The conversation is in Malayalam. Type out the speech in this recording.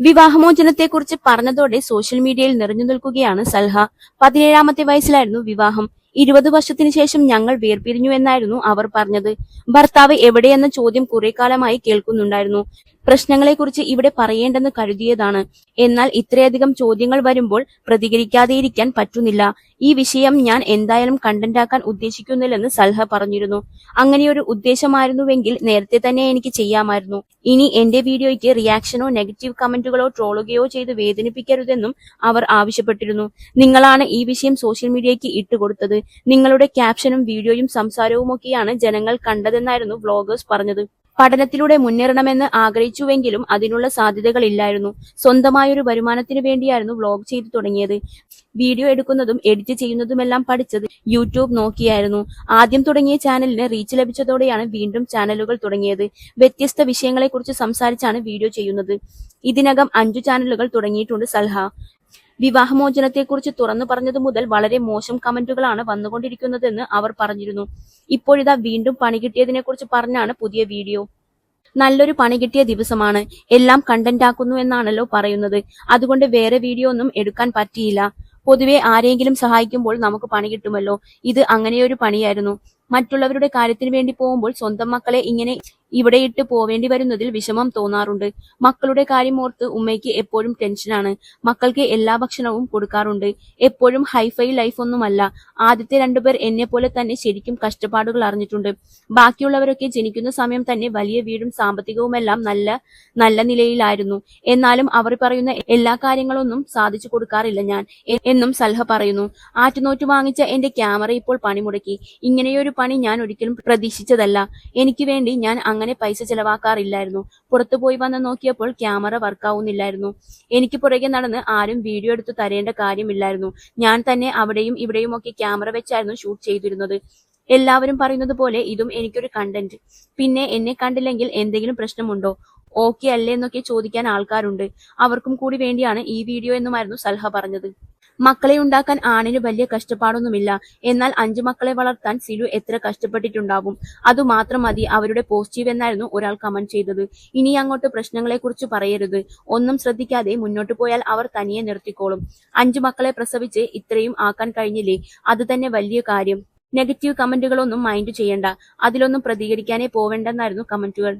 വിവാഹമോചനത്തെക്കുറിച്ച് പറഞ്ഞതോടെ സോഷ്യൽ മീഡിയയിൽ നിറഞ്ഞു നിൽക്കുകയാണ് സൽഹ. പതിനേഴാമത്തെ വയസ്സിലായിരുന്നു വിവാഹം. ഇരുപത് വർഷത്തിന് ശേഷം ഞങ്ങൾ വേർപിരിഞ്ഞു എന്നായിരുന്നു അവർ പറഞ്ഞത്. ഭർത്താവ് എവിടെയെന്ന ചോദ്യം കുറെ കാലമായി കേൾക്കുന്നുണ്ടായിരുന്നു. പ്രശ്നങ്ങളെക്കുറിച്ച് ഇവിടെ പറയേണ്ടെന്ന് കരുതിയതാണ്. എന്നാൽ ഇത്രയധികം ചോദ്യങ്ങൾ വരുമ്പോൾ പ്രതികരിക്കാതെയിരിക്കാൻ പറ്റുന്നില്ല. ഈ വിഷയം ഞാൻ എന്തായാലും കണ്ടന്റാക്കാൻ ഉദ്ദേശിക്കുന്നില്ലെന്ന് സൽഹ പറഞ്ഞിരുന്നു. അങ്ങനെയൊരു ഉദ്ദേശമായിരുന്നുവെങ്കിൽ നേരത്തെ തന്നെ എനിക്ക് ചെയ്യാമായിരുന്നു. ഇനി എന്റെ വീഡിയോയ്ക്ക് റിയാക്ഷനോ നെഗറ്റീവ് കമന്റുകളോ ട്രോളുകയോ ചെയ്ത് വേദനിപ്പിക്കരുതെന്നും അവർ ആവശ്യപ്പെട്ടിരുന്നു. നിങ്ങളാണ് ഈ വിഷയം സോഷ്യൽ മീഡിയയ്ക്ക് ഇട്ടുകൊടുത്തത്. നിങ്ങളുടെ ക്യാപ്ഷനും വീഡിയോയും സംസാരവുമൊക്കെയാണ് ജനങ്ങൾ കണ്ടതെന്നായിരുന്നു വ്ളോഗേഴ്സ് പറഞ്ഞത്. പഠനത്തിലൂടെ മുന്നേറണമെന്ന് ആഗ്രഹിച്ചുവെങ്കിലും അതിനുള്ള സാധ്യതകളില്ലായിരുന്നു. സ്വന്തമായൊരു വരുമാനത്തിന് വേണ്ടിയായിരുന്നു വ്ളോഗ് ചെയ്തു തുടങ്ങിയത്. വീഡിയോ എടുക്കുന്നതും എഡിറ്റ് ചെയ്യുന്നതുമെല്ലാം പഠിച്ചത് യൂട്യൂബ് നോക്കിയായിരുന്നു. ആദ്യം തുടങ്ങിയ ചാനലിന് റീച്ച് ലഭിച്ചതോടെയാണ് വീണ്ടും ചാനലുകൾ തുടങ്ങിയത്. വ്യത്യസ്ത വിഷയങ്ങളെക്കുറിച്ച് സംസാരിച്ചാണ് വീഡിയോ ചെയ്യുന്നത്. ഇതിനകം അഞ്ചു ചാനലുകൾ തുടങ്ങിയിട്ടുണ്ട് സൽഹ. വിവാഹമോചനത്തെക്കുറിച്ച് തുറന്നു പറഞ്ഞതു മുതൽ വളരെ മോശം കമന്റുകളാണ് വന്നുകൊണ്ടിരിക്കുന്നതെന്ന് അവർ പറഞ്ഞിരുന്നു. ഇപ്പോഴിതാ വീണ്ടും പണി കിട്ടിയതിനെക്കുറിച്ച് പറഞ്ഞാണ് പുതിയ വീഡിയോ. നല്ലൊരു പണി കിട്ടിയ ദിവസമാണ്. എല്ലാം കണ്ടന്റ് ആക്കുന്നു എന്നാണല്ലോ പറയുന്നത്. അതുകൊണ്ട് വേറെ വീഡിയോ ഒന്നും എടുക്കാൻ പറ്റിയില്ല. പൊതുവെ ആരെങ്കിലും സഹായിക്കുമ്പോൾ നമുക്ക് പണി കിട്ടുമല്ലോ. ഇത് അങ്ങനെയൊരു പണിയായിരുന്നു. മറ്റുള്ളവരുടെ കാര്യത്തിന് വേണ്ടി പോകുമ്പോൾ സ്വന്തം മക്കളെ ഇങ്ങനെ ഇവിടെ ഇട്ട് പോവേണ്ടി വരുന്നതിൽ വിഷമം തോന്നാറുണ്ട്. മക്കളുടെ കാര്യം ഓർത്ത് ഉമ്മയ്ക്ക് എപ്പോഴും ടെൻഷനാണ് മക്കൾക്ക് എല്ലാ ഭക്ഷണവും കൊടുക്കാറുണ്ട്. എപ്പോഴും ഹൈഫൈ ലൈഫ് ഒന്നുമല്ല. ആദ്യത്തെ രണ്ടുപേർ എന്നെ പോലെ തന്നെ ശരിക്കും കഷ്ടപ്പാടുകൾ അറിഞ്ഞിട്ടുണ്ട്. ബാക്കിയുള്ളവരൊക്കെ ജനിക്കുന്ന സമയം തന്നെ വലിയ വീടും സാമ്പത്തികവുമെല്ലാം നല്ല നല്ല നിലയിലായിരുന്നു. എന്നാലും അവർ പറയുന്ന എല്ലാ കാര്യങ്ങളൊന്നും സാധിച്ചു കൊടുക്കാറില്ല ഞാൻ എന്നും സൽഹ പറയുന്നു. ആറ്റുനോറ്റ് വാങ്ങിച്ച എന്റെ ക്യാമറ ഇപ്പോൾ പണിമുടക്കി. ഇങ്ങനെയൊരു പണി ഞാൻ ഒരിക്കലും പ്രതീക്ഷിച്ചതല്ല. എനിക്ക് വേണ്ടി ഞാൻ അങ്ങനെ പൈസ ചെലവാക്കാറില്ലായിരുന്നു. പുറത്തു പോയി വന്ന് നോക്കിയപ്പോൾ ക്യാമറ വർക്കാവുന്നില്ലായിരുന്നു. എനിക്ക് പുറകെ നടന്ന് ആരും വീഡിയോ എടുത്ത് തരേണ്ട കാര്യമില്ലായിരുന്നു. ഞാൻ തന്നെ അവിടെയും ഇവിടെയും ഒക്കെ ക്യാമറ വെച്ചായിരുന്നു ഷൂട്ട് ചെയ്തിരുന്നത്. എല്ലാവരും പറയുന്നത് പോലെ ഇതും എനിക്കൊരു കണ്ടന്റ് പിന്നെ എന്നെ കണ്ടില്ലെങ്കിൽ എന്തെങ്കിലും പ്രശ്നമുണ്ടോ? ഓക്കെ അല്ലേ എന്നൊക്കെ ചോദിക്കാൻ ആൾക്കാരുണ്ട്. അവർക്കും കൂടി വേണ്ടിയാണ് ഈ വീഡിയോ എന്നുമായിരുന്നു സൽഹ പറഞ്ഞത്. മക്കളെ ഉണ്ടാക്കാൻ ആണിന് വലിയ കഷ്ടപ്പാടൊന്നുമില്ല. എന്നാൽ അഞ്ചു മക്കളെ വളർത്താൻ സിലു എത്ര കഷ്ടപ്പെട്ടിട്ടുണ്ടാവും. അതുമാത്രം മതി അവരുടെ പോസിറ്റീവ് എന്നായിരുന്നു ഒരാൾ കമന്റ് ചെയ്തത്. ഇനി അങ്ങോട്ട് പ്രശ്നങ്ങളെ കുറിച്ച് പറയരുത്. ഒന്നും ശ്രദ്ധിക്കാതെ മുന്നോട്ട് പോയാൽ അവർ തനിയെ നിർത്തിക്കോളും. അഞ്ചു മക്കളെ പ്രസവിച്ച് ഇത്രയും ആക്കാൻ കഴിഞ്ഞില്ലേ? അത് തന്നെ വലിയ കാര്യം. നെഗറ്റീവ് കമന്റുകളൊന്നും മൈൻഡ് ചെയ്യണ്ട. അതിലൊന്നും പ്രതികരിക്കാനേ പോവേണ്ടെന്നായിരുന്നു കമന്റുകൾ